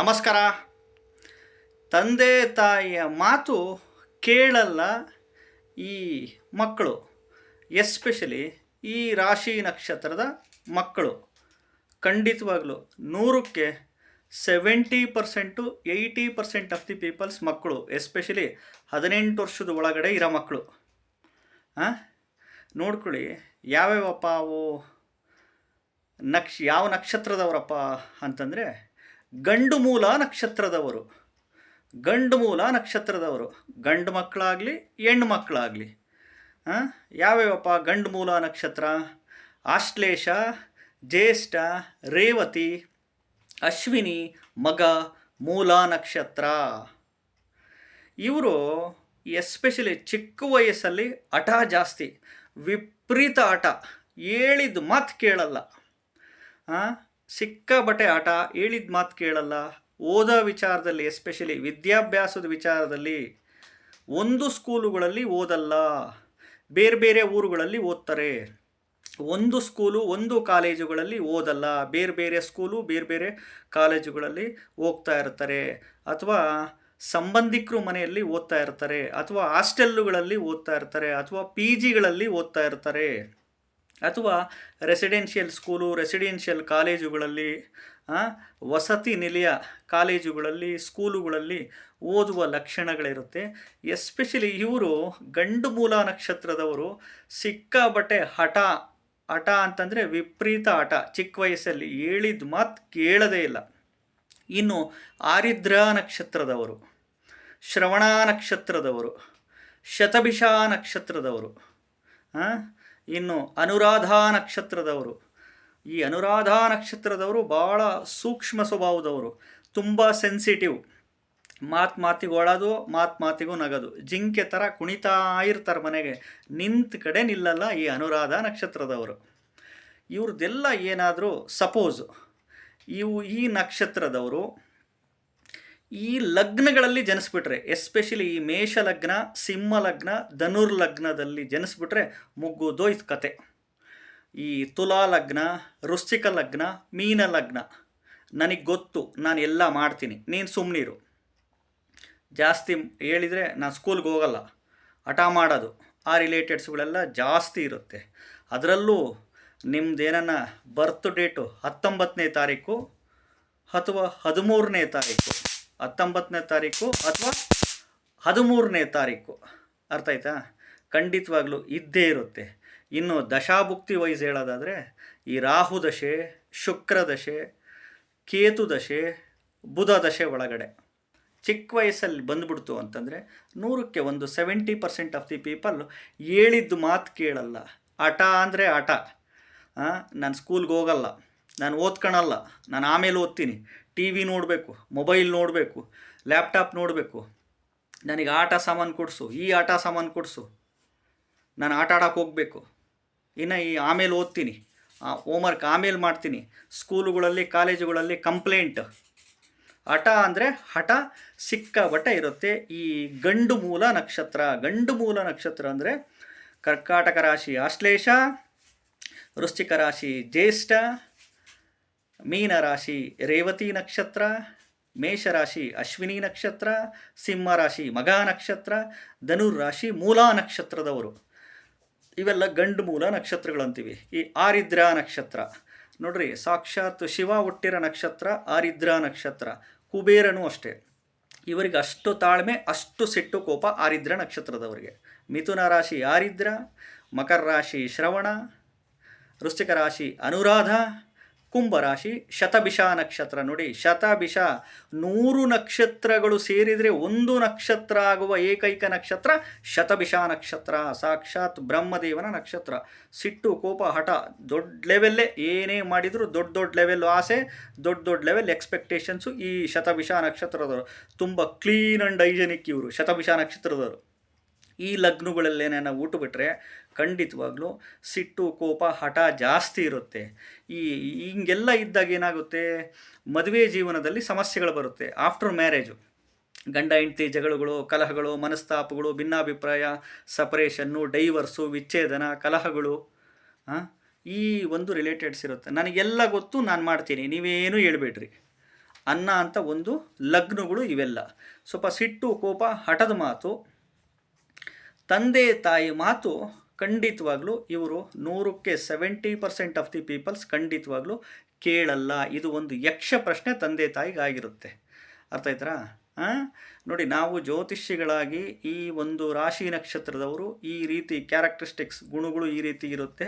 ನಮಸ್ಕಾರ. ತಂದೆ ತಾಯಿಯ ಮಾತು ಕೇಳಲ್ಲ ಈ ಮಕ್ಕಳು, ಎಸ್ಪೆಷಲಿ ಈ ರಾಶಿ ನಕ್ಷತ್ರದ ಮಕ್ಕಳು. ಖಂಡಿತವಾಗ್ಲೂ ನೂರಕ್ಕೆ seventy percent eighty percent of the peoples ಮಕ್ಕಳು, ಎಸ್ಪೆಷಲಿ ಹದಿನೆಂಟು ವರ್ಷದ ಒಳಗಡೆ ಇರೋ ಮಕ್ಕಳು. ಹಾಂ ನೋಡ್ಕೊಳ್ಳಿ, ಯಾವ್ಯಾವಪ್ಪ ಅವು ನಕ್ಷ, ಯಾವ ನಕ್ಷತ್ರದವರಪ್ಪ ಅಂತಂದರೆ ಗಂಡು ಮೂಲ ನಕ್ಷತ್ರದವರು. ಗಂಡು ಮೂಲ ನಕ್ಷತ್ರದವರು. ಗಂಡು ಮಕ್ಕಳಾಗಲಿ ಹೆಣ್ಣು ಮಕ್ಕಳಾಗಲಿ. ಹಾಂ ಯಾವ್ಯಾವಪ್ಪ ಗಂಡು ಮೂಲ ನಕ್ಷತ್ರ? ಆಶ್ಲೇಷ ಜ್ಯೇಷ್ಠ ರೇವತಿ ಅಶ್ವಿನಿ ಮಗ ಮೂಲ ನಕ್ಷತ್ರ. ಇವರು ಎಸ್ಪೆಷಲಿ ಚಿಕ್ಕ ವಯಸ್ಸಲ್ಲಿ ಹಠ ಜಾಸ್ತಿ ವಿಪರೀತ ಹಠ. ಹೇಳಿದ ಮಾತು ಕೇಳಲ್ಲ. ಆ, ಸಿಕ್ಕಾಬಟ್ಟೆ ಆಟ ಹೇಳಿದ ಮಾತು ಕೇಳಲ್ಲ. ಓದೋ ವಿಚಾರದಲ್ಲಿ ಎಸ್ಪೆಷಲಿ ವಿದ್ಯಾಭ್ಯಾಸದ ವಿಚಾರದಲ್ಲಿ, ಒಂದು ಸ್ಕೂಲುಗಳಲ್ಲಿ ಓದಲ್ಲ. ಬೇರೆ ಬೇರೆ ಊರುಗಳಲ್ಲಿ ಓದ್ತಾರೆ. ಒಂದು ಸ್ಕೂಲು ಒಂದು ಕಾಲೇಜುಗಳಲ್ಲಿ ಓದಲ್ಲ. ಬೇರೆ ಬೇರೆ ಸ್ಕೂಲು ಬೇರೆ ಬೇರೆ ಕಾಲೇಜುಗಳಲ್ಲಿ ಹೋಗ್ತಾ ಇರ್ತಾರೆ. ಅಥವಾ ಸಂಬಂಧಿಕರು ಮನೆಯಲ್ಲಿ ಓದ್ತಾ ಇರ್ತಾರೆ. ಅಥವಾ ಹಾಸ್ಟೆಲ್ಲುಗಳಲ್ಲಿ ಓದ್ತಾ ಇರ್ತಾರೆ. ಅಥವಾ ಪಿ ಜಿಗಳಲ್ಲಿ ಓದ್ತಾ ಇರ್ತಾರೆ. ಅಥವಾ ರೆಸಿಡೆನ್ಷಿಯಲ್ ಸ್ಕೂಲು ರೆಸಿಡೆನ್ಷಿಯಲ್ ಕಾಲೇಜುಗಳಲ್ಲಿ ವಸತಿ ನಿಲಯ ಕಾಲೇಜುಗಳಲ್ಲಿ ಸ್ಕೂಲುಗಳಲ್ಲಿ ಓದುವ ಲಕ್ಷಣಗಳಿರುತ್ತೆ. ಎಸ್ಪೆಷಲಿ ಇವರು ಗಂಡು ಮೂಲ ನಕ್ಷತ್ರದವರು ಸಿಕ್ಕಾಬಟ್ಟೆ ಹಠ ಹಠ ಅಂತಂದರೆ ವಿಪರೀತ ಹಠ. ಚಿಕ್ಕ ವಯಸ್ಸಲ್ಲಿ ಹೇಳಿದ ಮಾತು ಕೇಳದೇ ಇಲ್ಲ. ಇನ್ನು ಆರಿದ್ರ ನಕ್ಷತ್ರದವರು ಶ್ರವಣ ನಕ್ಷತ್ರದವರು ಶತಭಿಷ ನಕ್ಷತ್ರದವರು ಆ, ಇನ್ನು ಅನುರಾಧಾ ನಕ್ಷತ್ರದವರು. ಈ ಅನುರಾಧ ನಕ್ಷತ್ರದವರು ಭಾಳ ಸೂಕ್ಷ್ಮ ಸ್ವಭಾವದವರು. ತುಂಬ ಸೆನ್ಸಿಟಿವ್ ಮಾತು ಮಾತಿಗೆ ಒಳದು ಮಾತು ಮಾತಿಗೂ ನಗದು. ಜಿಂಕೆ ಥರ ಕುಣಿತಾ ಇರ್ತಾರೆ ಮನೆಗೆ. ನಿಂತ ಕಡೆ ನಿಲ್ಲಲ್ಲ ಈ ಅನುರಾಧ ನಕ್ಷತ್ರದವರು. ಇವ್ರದ್ದೆಲ್ಲ ಏನಾದರೂ ಸಪೋಸ್ ಇವು ಈ ನಕ್ಷತ್ರದವರು ಈ ಲಗ್ನಗಳಲ್ಲಿ ಜನಿಸ್ಬಿಟ್ರೆ ಎಸ್ಪೆಷಲಿ ಈ ಮೇಷ ಲಗ್ನ ಸಿಂಹ ಲಗ್ನ ಧನುರ್ ಲಗ್ನದಲ್ಲಿ ಜನಿಸ್ಬಿಟ್ರೆ ಇದು ಕತೆ. ಈ ತುಲಾ ಲಗ್ನ ವೃಶ್ಚಿಕ ಲಗ್ನ ಮೀನ ಲಗ್ನ ನನಗೆ ಗೊತ್ತು, ನಾನು ಎಲ್ಲ ಮಾಡ್ತೀನಿ, ನೀನು ಸುಮ್ಮನಿರು ಜಾಸ್ತಿ ಹೇಳಿದರೆ ನಾನು ಸ್ಕೂಲ್ಗೆ ಹೋಗಲ್ಲ, ಹಠ ಮಾಡೋದು, ಆ ರಿಲೇಟೆಡ್ಸ್ಗಳೆಲ್ಲ ಜಾಸ್ತಿ ಇರುತ್ತೆ. ಅದರಲ್ಲೂ ನಿಮ್ಮದೇನನ್ನ ಬರ್ತ್ ಡೇಟು ಹತ್ತೊಂಬತ್ತನೇ ತಾರೀಕು ಅಥವಾ ಹದಿಮೂರನೇ ತಾರೀಕು. ಹತ್ತೊಂಬತ್ತನೇ ತಾರೀಕು ಅಥವಾ ಹದಿಮೂರನೇ ತಾರೀಕು. ಅರ್ಥ ಆಯ್ತಾ? ಖಂಡಿತವಾಗ್ಲೂ ಇದ್ದೇ ಇರುತ್ತೆ. ಇನ್ನು ದಶಾಭುಕ್ತಿ ವೈಸ್ ಹೇಳೋದಾದರೆ ಈ ರಾಹು ದಶೆ, ಶುಕ್ರ ದಶೆ, ಕೇತು ದಶೆ, ಬುಧ ದಶೆ ಒಳಗಡೆ. ಚಿಕ್ಕ ವಯಸ್ಸಲ್ಲಿ ಬಂದ್ಬಿಡ್ತು ಅಂತಂದರೆ ನೂರಕ್ಕೆ ಒಂದು seventy percent of the people ಹೇಳಿದ್ದು ಮಾತು ಕೇಳಲ್ಲ. ಆಟ ಅಂದರೆ ಆಟ ನಾನು ಸ್ಕೂಲ್ಗೆ ಹೋಗಲ್ಲ. ನಾನು ಓದ್ಕೊಳಲ್ಲ ನಾನು ಆಮೇಲೆ ಓದ್ತೀನಿ. ಟಿ ವಿ ನೋಡಬೇಕು, ಮೊಬೈಲ್ ನೋಡಬೇಕು, ಲ್ಯಾಪ್ಟಾಪ್ ನೋಡಬೇಕು. ನನಗೆ ಆಟ ಸಾಮಾನು ಕೊಡಿಸು, ಈ ಆಟ ಸಾಮಾನು ಕೊಡಿಸು. ನಾನು ಆಟ ಆಡೋಕೆ ಹೋಗಬೇಕು. ಇನ್ನು ಈ ಆಮೇಲೆ ಓದ್ತೀನಿ. ಹೋಮ್ವರ್ಕ್ ಆಮೇಲೆ ಮಾಡ್ತೀನಿ. ಸ್ಕೂಲುಗಳಲ್ಲಿ, ಕಾಲೇಜುಗಳಲ್ಲಿ ಕಂಪ್ಲೇಂಟ್. ಹಠ ಅಂದರೆ ಹಠ ಬಟ ಇರುತ್ತೆ. ಈ ಗಂಡು ಮೂಲ ನಕ್ಷತ್ರ, ಗಂಡು ಮೂಲ ನಕ್ಷತ್ರ ಅಂದರೆ ಕರ್ಕಾಟಕ ರಾಶಿ ಆಶ್ಲೇಷ ವೃಶ್ಚಿಕ ರಾಶಿ ಜ್ಯೇಷ್ಠ ಮೀನ ರಾಶಿ ರೇವತಿ ನಕ್ಷತ್ರ, ಮೇಷರಾಶಿ ಅಶ್ವಿನಿ ನಕ್ಷತ್ರ ಸಿಂಹ ರಾಶಿ ಮಗ ನಕ್ಷತ್ರ ಧನುರ್ ರಾಶಿ ಮೂಲ ನಕ್ಷತ್ರದವರು. ಇವೆಲ್ಲ ಗಂಡು ಮೂಲ ನಕ್ಷತ್ರಗಳಂತೀವಿ. ಈ ಆರಿದ್ರ ನಕ್ಷತ್ರ, ನೋಡ್ರಿ ಸಾಕ್ಷಾತ್ ಶಿವ ಹುಟ್ಟಿರ ನಕ್ಷತ್ರ, ಆರಿದ್ರ ನಕ್ಷತ್ರ, ಕುಬೇರನೂ ಅಷ್ಟೇ. ಇವರಿಗೆ ಅಷ್ಟು ತಾಳ್ಮೆ, ಅಷ್ಟು ಸಿಟ್ಟು ಕೋಪ ಆರಿದ್ರ ನಕ್ಷತ್ರದವರಿಗೆ. ಮಿಥುನ ರಾಶಿ ಆರಿದ್ರ, ಮಕರ ರಾಶಿ ಶ್ರವಣ, ವೃಶ್ಚಿಕ ರಾಶಿ ಅನುರಾಧ ಕುಂಭರಾಶಿ ಶತಭಿಷ ನಕ್ಷತ್ರ ನೋಡಿ. ಶತಭಿಷ ನೂರು ನಕ್ಷತ್ರಗಳು ಸೇರಿದರೆ ಒಂದು ನಕ್ಷತ್ರ ಆಗುವ ಏಕೈಕ ನಕ್ಷತ್ರ ಶತಭಿಷ ನಕ್ಷತ್ರ. ಸಾಕ್ಷಾತ್ ಬ್ರಹ್ಮದೇವನ ನಕ್ಷತ್ರ. ಸಿಟ್ಟು, ಕೋಪ, ಹಠ, ದೊಡ್ಡ ಲೆವೆಲ್ಲೇ ಏನೇ ಮಾಡಿದರೂ ದೊಡ್ಡ ದೊಡ್ಡ ಲೆವೆಲ್ ಆಸೆ, ದೊಡ್ಡ ದೊಡ್ಡ ಲೆವೆಲ್ ಎಕ್ಸ್ಪೆಕ್ಟೇಷನ್ಸು ಈ ಶತಭಿಷ ನಕ್ಷತ್ರದವರು. ತುಂಬ ಕ್ಲೀನ್ ಆ್ಯಂಡ್ ಹೈಜೆನಿಕ್ ಇವರು ಶತಭಿಷ ನಕ್ಷತ್ರದವರು. ಈ ಲಗ್ನಗಳಲ್ಲೇನೇನೋ ಊಟ ಬಿಟ್ಟರೆ ಖಂಡಿತವಾಗ್ಲೂ ಸಿಟ್ಟು, ಕೋಪ, ಹಠ ಜಾಸ್ತಿ ಇರುತ್ತೆ. ಈ ಹಿಂಗೆಲ್ಲ ಇದ್ದಾಗ ಏನಾಗುತ್ತೆ? ಮದುವೆ ಜೀವನದಲ್ಲಿ ಸಮಸ್ಯೆಗಳು ಬರುತ್ತೆ. ಆಫ್ಟರ್ ಮ್ಯಾರೇಜು ಗಂಡ, ಹೆಂಡತಿ, ಜಗಳಗಳು, ಕಲಹಗಳು, ಮನಸ್ತಾಪಗಳು, ಭಿನ್ನಾಭಿಪ್ರಾಯ ಸಪರೇಷನ್ನು ಡೈವರ್ಸು ವಿಚ್ಛೇದನ, ಕಲಹಗಳು ಈ ಒಂದು ರಿಲೇಟೆಡ್ಸ್ ಇರುತ್ತೆ. ನನಗೆಲ್ಲ ಗೊತ್ತು ನಾನು ಮಾಡ್ತೀನಿ. ನೀವೇನು ಹೇಳ್ಬೇಡ್ರಿ. ಅನ್ನ ಅಂತ ಒಂದು ಲಗ್ನಗಳು ಇವೆಲ್ಲ. ಸ್ವಲ್ಪ ಸಿಟ್ಟು, ಕೋಪ, ಹಠದ ಮಾತು ತಂದೆ ತಾಯಿ ಮಾತು ಖಂಡಿತವಾಗ್ಲೂ ಇವರು ನೂರಕ್ಕೆ seventy percent of the peoples ಖಂಡಿತವಾಗ್ಲೂ ಕೇಳಲ್ಲ. ಇದು ಒಂದು ಯಕ್ಷ ಪ್ರಶ್ನೆ ತಂದೆ ತಾಯಿಗಾಗಿರುತ್ತೆ. ಅರ್ಥ ಹಾಂ ನೋಡಿ, ನಾವು ಜ್ಯೋತಿಷಿಗಳಾಗಿ ಈ ಒಂದು ರಾಶಿ ನಕ್ಷತ್ರದವರು ಈ ರೀತಿ ಕ್ಯಾರೆಕ್ಟರಿಸ್ಟಿಕ್ಸ್ ಗುಣಗಳು ಈ ರೀತಿ ಇರುತ್ತೆ.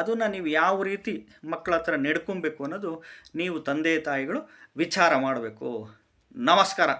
ಅದನ್ನು ನೀವು ಯಾವ ರೀತಿ ಮಕ್ಕಳ ಹತ್ರ ನಡ್ಕೊಬೇಕು ಅನ್ನೋದು ನೀವು ತಂದೆ ತಾಯಿಗಳು ವಿಚಾರ ಮಾಡಬೇಕು. ನಮಸ್ಕಾರ.